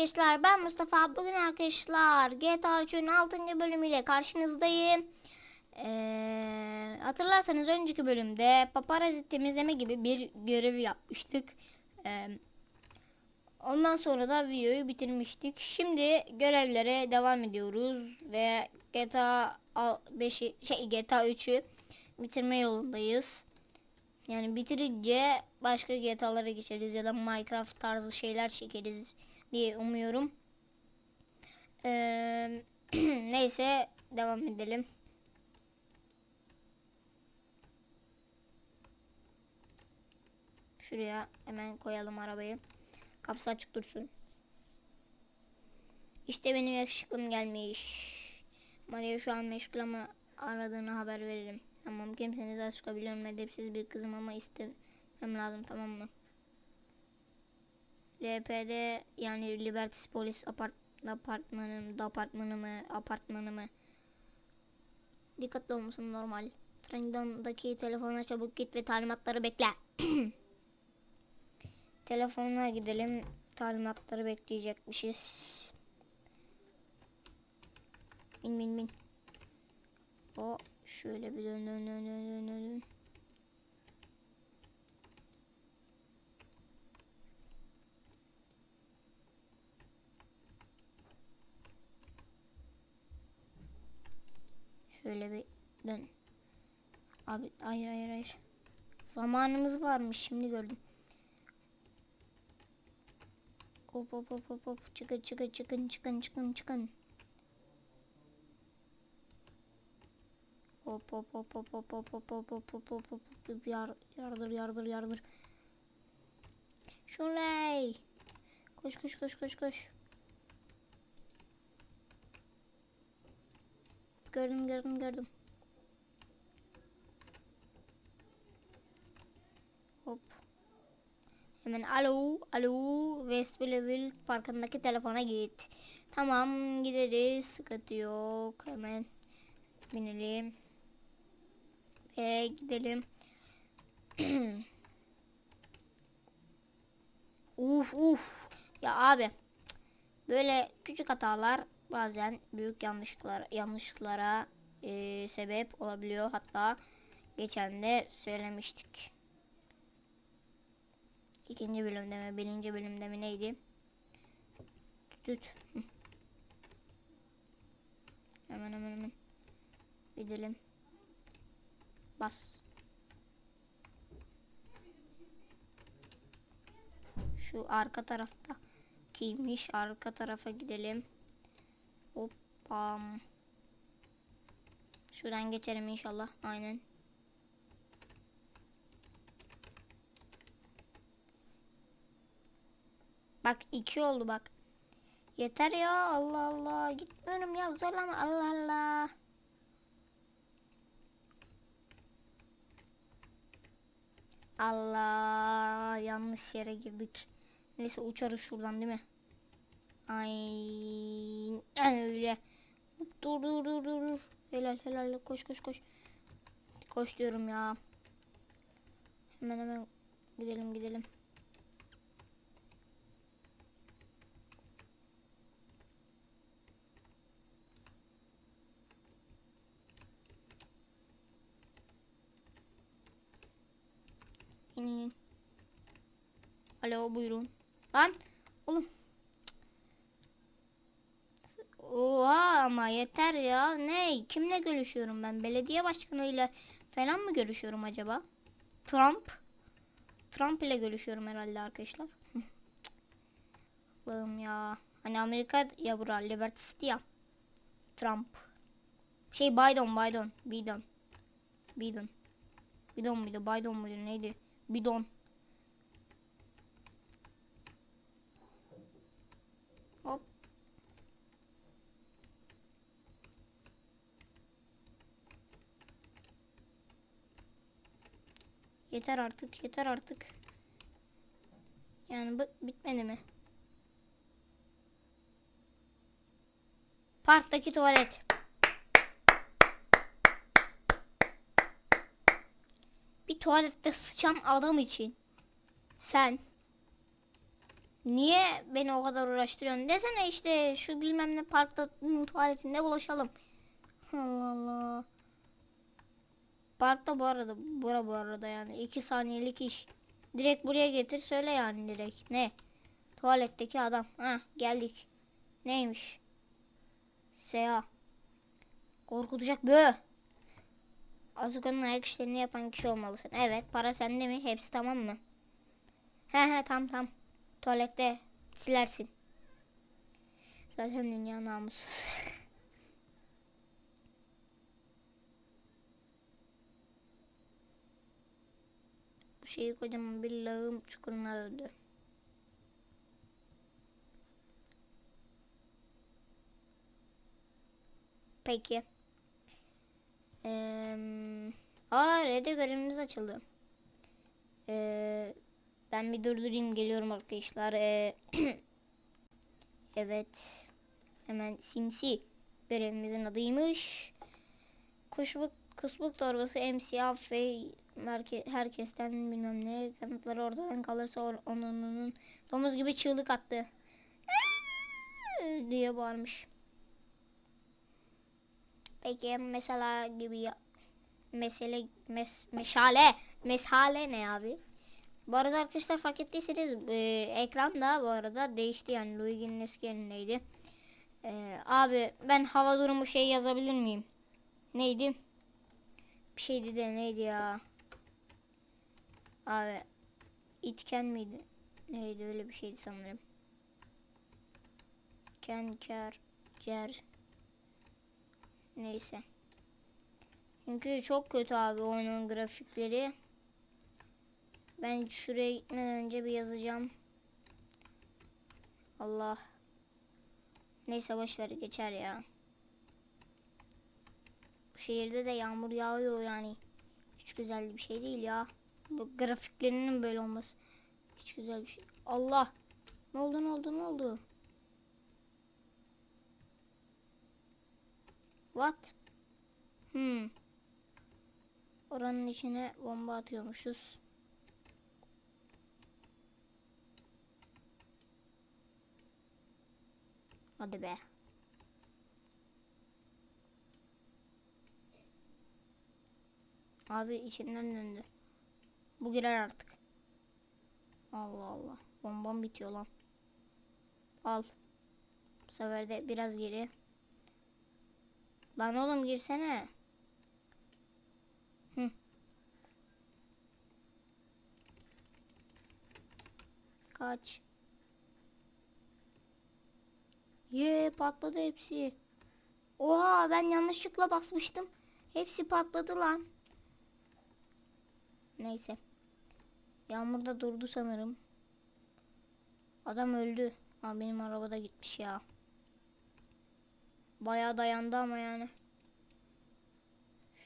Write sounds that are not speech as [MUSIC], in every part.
arkadaşlar ben Mustafa. Bugün arkadaşlar GTA 3'ün 6. bölümüyle karşınızdayım. Ee, hatırlarsanız önceki bölümde paparazzi temizleme gibi bir görev yapmıştık. Ee, ondan sonra da videoyu bitirmiştik. Şimdi görevlere devam ediyoruz ve GTA 5'i şey GTA 3'ü bitirme yolundayız. Yani bitirince başka GTA'lara geçeriz ya da Minecraft tarzı şeyler çekeriz diye umuyorum. Ee, [CLEARS THROAT] neyse devam edelim. Şuraya hemen koyalım arabayı. Kapısı açık dursun. İşte benim yakışıklım gelmiş. Maria şu an meşgul ama aradığını haber veririm. Tamam kimseniz aşka biliyorum edepsiz bir kızım ama istemem lazım tamam mı? LPD yani Liberty Polis apart apartmanım apartmanı mı apartmanı mı? Dikkatli olmasın normal. Trendondaki telefona çabuk git ve talimatları bekle. [CLEARS THROAT] Telefonuna gidelim. Talimatları bekleyecekmişiz. Bin bin bin. O şöyle bir dön dön dön dön dön dön. Şöyle bir dön. Abi hayır hayır hayır. Zamanımız varmış şimdi gördüm. Hop hop hop hop hop çıkın çıkın çıkın çıkın çıkın çıkın. Hop hop hop hop hop hop hop hop hop hop hop hop hop yar, yardır yardır yardır. Şuray. Koş koş koş koş koş. Gördüm gördüm gördüm. Hop. Hemen alo alo West Belleville parkındaki telefona git. Tamam gideriz sıkıntı yok hemen binelim. Ve gidelim. [CLEARS THROAT] uf uf. Ya abi. Böyle küçük hatalar bazen büyük yanlışlıklar yanlışlıklara e, sebep olabiliyor. Hatta geçen de söylemiştik. İkinci bölümde mi, birinci bölümde mi neydi? Tüt. Hemen hemen hemen. Gidelim. Bas. Şu arka tarafta kiymiş. Arka tarafa gidelim. Hoppa. Şuradan geçelim inşallah. Aynen. Bak iki oldu bak. Yeter ya Allah Allah. Gitmiyorum ya zorlama Allah Allah. Allah yanlış yere girdik. Neyse uçarız şuradan değil mi? Aynen öyle. Dur dur dur dur. Helal helal koş koş koş. Koş diyorum ya. Hemen hemen gidelim gidelim. İnin. Alo buyurun. Lan oğlum. Oha ama yeter ya. Ne? Kimle görüşüyorum ben? Belediye başkanıyla falan mı görüşüyorum acaba? Trump. Trump ile görüşüyorum herhalde arkadaşlar. [LAUGHS] Allah'ım ya. Hani Amerika ya bura Liberty City ya. Trump. Şey Biden Biden. Biden. Biden. Bidon muydu? Biden muydu? Neydi? Bidon. Hop. Yeter artık, yeter artık. Yani bu bitmedi mi? Parktaki tuvalet. Bir tuvalette sıçan adam için sen Niye beni o kadar uğraştırıyorsun? Desene işte şu bilmem ne parkta hmm, tuvaletinde bulaşalım. Allah Allah. Parkta bu arada, bura bu arada yani 2 saniyelik iş. Direkt buraya getir söyle yani direkt. Ne? Tuvaletteki adam. Ha geldik. Neymiş? Seha. Korkutacak bö. Azuka'nın ayak işlerini yapan kişi olmalısın. Evet para sende mi? Hepsi tamam mı? He he tam tam. Tuvalette silersin. Zaten dünya namusu. [LAUGHS] şeyi kocaman bir lağım çukuruna öldü. Peki. Eee Aa Red'e görevimiz açıldı. Eee ben bir durdurayım geliyorum arkadaşlar. Ee, [CLEARS THROAT] evet. Hemen sinsi görevimizin adıymış. Kuşbuk, kusbuk torbası MCF ve merke, herkesten bilmem ne kanıtları ortadan kalırsa or, onun, domuz gibi çığlık attı. diye bağırmış. Peki mesela gibi ya, mesele mes, meşale mesale ne abi? Bu arada arkadaşlar fark ettiyseniz e, ekran da bu arada değişti yani Luigi'nin eski yerindeydi. E, abi ben hava durumu şey yazabilir miyim? Neydi? Bir şeydi de neydi ya? Abi itken miydi? Neydi öyle bir şeydi sanırım. Ken, ker, cer. Neyse. Çünkü çok kötü abi oyunun grafikleri. Ben şuraya gitmeden önce bir yazacağım. Allah. Neyse boş ver geçer ya. Bu şehirde de yağmur yağıyor yani. Hiç güzel bir şey değil ya. Bu grafiklerinin böyle olması. Hiç güzel bir şey. Allah. Ne oldu ne oldu ne oldu? What? Hmm. Oranın içine bomba atıyormuşuz. Hadi be. Abi içinden döndü. Bu girer artık. Allah Allah. Bombam bitiyor lan. Al. Bu sefer de biraz geri. Lan oğlum girsene. Hı. Kaç. Ye patladı hepsi. Oha ben yanlışlıkla basmıştım. Hepsi patladı lan. Neyse. Yağmur da durdu sanırım. Adam öldü. Ha benim arabada gitmiş ya. Bayağı dayandı ama yani.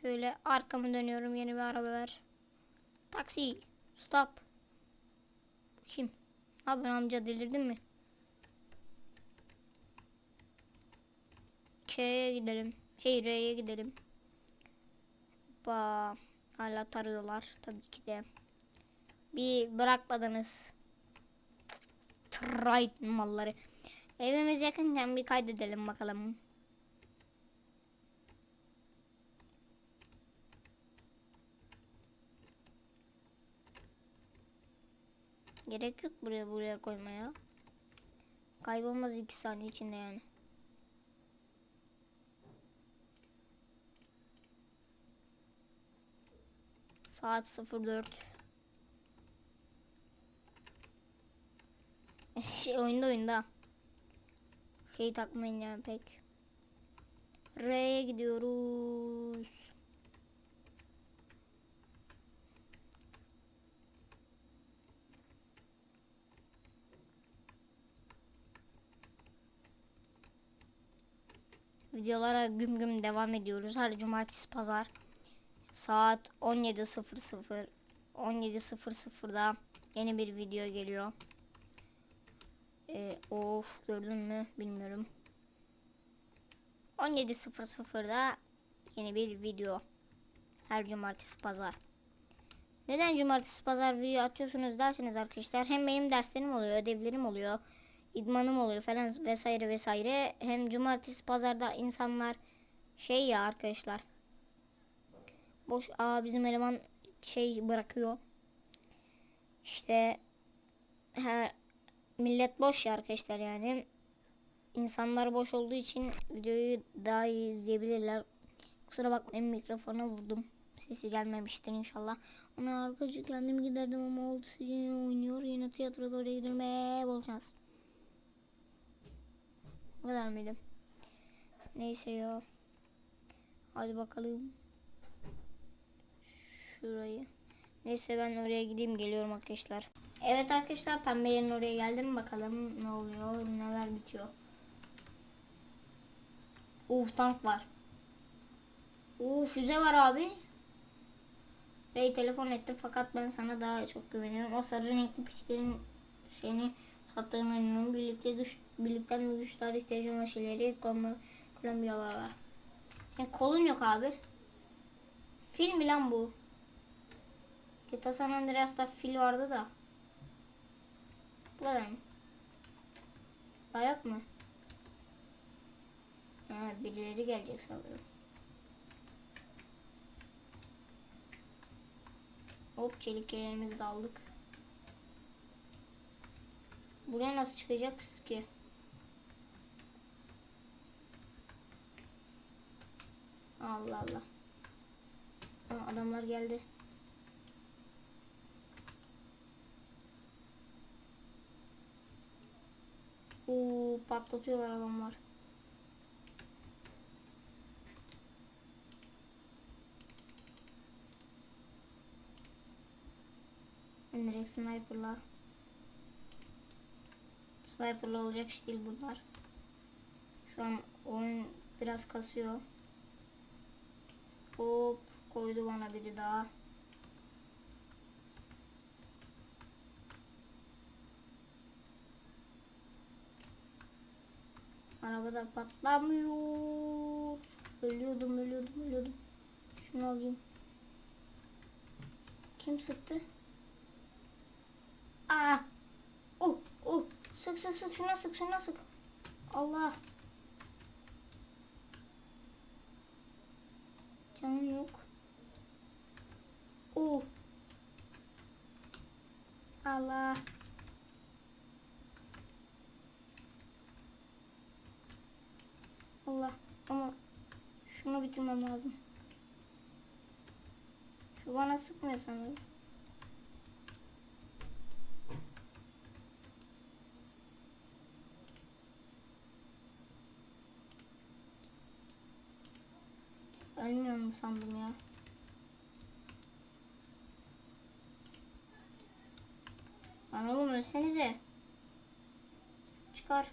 Şöyle arkamı dönüyorum yeni bir araba ver. Taksi. Stop. Kim? Abi amca delirdin mi? K'ye gidelim. Şey R'ye gidelim. Ba hala tarıyorlar tabii ki de. Bir bırakmadınız. Trade malları. Evimiz yakınken bir kaydedelim bakalım. Gerek yok buraya buraya koymaya. Kaybolmaz iki saniye içinde yani. Saat 04. şey oyunda oyunda. Şey takmayın yani pek. R'ye gidiyoruz. Videolara güm güm devam ediyoruz. Her cumartesi pazar. Saat 17.00 17.00'da yeni bir video geliyor. Ee, of gördün mü bilmiyorum. 17.00'da yeni bir video. Her cumartesi pazar. Neden cumartesi pazar video atıyorsunuz derseniz arkadaşlar hem benim derslerim oluyor, ödevlerim oluyor, idmanım oluyor falan vesaire vesaire. Hem cumartesi pazarda insanlar şey ya arkadaşlar. Boş aa bizim eleman şey bırakıyor. İşte her millet boş ya arkadaşlar yani. İnsanlar boş olduğu için videoyu daha iyi izleyebilirler. Kusura bakmayın mikrofona vurdum. Sesi gelmemiştir inşallah. Ona arkadaşı kendim giderdim ama oldu sizinle oynuyor. Yine tiyatroda oraya gidiyorum. Eee bol şans. Bu kadar mıydı? Neyse ya. Hadi bakalım. Şurayı. Neyse ben oraya gideyim geliyorum arkadaşlar. Evet arkadaşlar pembe yerin oraya geldim bakalım ne oluyor neler bitiyor. Uf tank var. Uf füze var abi. Ray telefon etti fakat ben sana daha çok güveniyorum. O sarı renkli piçlerin şeyini sattığına inanıyorum. Birlikte güç, birlikten ve güçler ihtiyacım olan şeyleri Kolombiyalar var. Senin kolun yok abi. Fil mi lan bu? GTA San Andreas'ta fil vardı da. Mı? Ayak mı? Ha, birileri gelecek sanırım. Hop çelik yerimizi de aldık. Buraya nasıl çıkacağız ki? Allah Allah. Aa, adamlar geldi. Oo, patlatıyorlar adamlar. Direkt sniper'la Sniper'la olacak iş değil bunlar. Şu an oyun biraz kasıyor. Hop koydu bana biri daha. Arabada patlamıyor. Ölüyordum ölüyordum ölüyordum. Şunu alayım. Kim sıktı? Aa! Oh oh! Sık sık sık şuna sık şuna sık. Allah! Canım yok. Oh! Allah! Allah ama şunu bitirmem lazım. Şu bana sıkmıyor sanırım. Ölmüyor mu sandım ya. Lan oğlum ölsenize. Çıkar.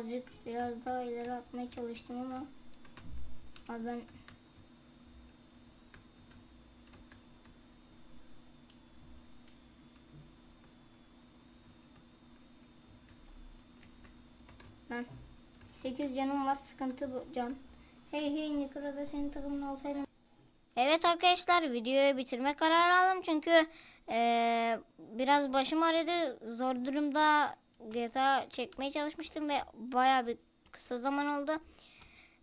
Azıcık biraz daha ileri atmaya çalıştım ama Abi ben Ben 8 canım var sıkıntı bu can. Hey hey Nikara'da senin takımın olsaydım. Evet arkadaşlar videoyu bitirme kararı aldım çünkü eee, biraz başım ağrıyordu. Zor durumda GTA çekmeye çalışmıştım ve baya bir kısa zaman oldu.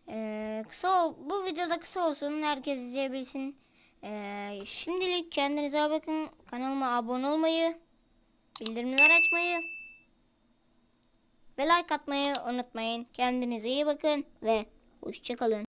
Eee, kısa bu videoda kısa olsun herkes izleyebilsin. Eee, şimdilik kendinize bakın. Kanalıma abone olmayı, bildirimler açmayı ve like atmayı unutmayın. Kendinize iyi bakın ve hoşçakalın.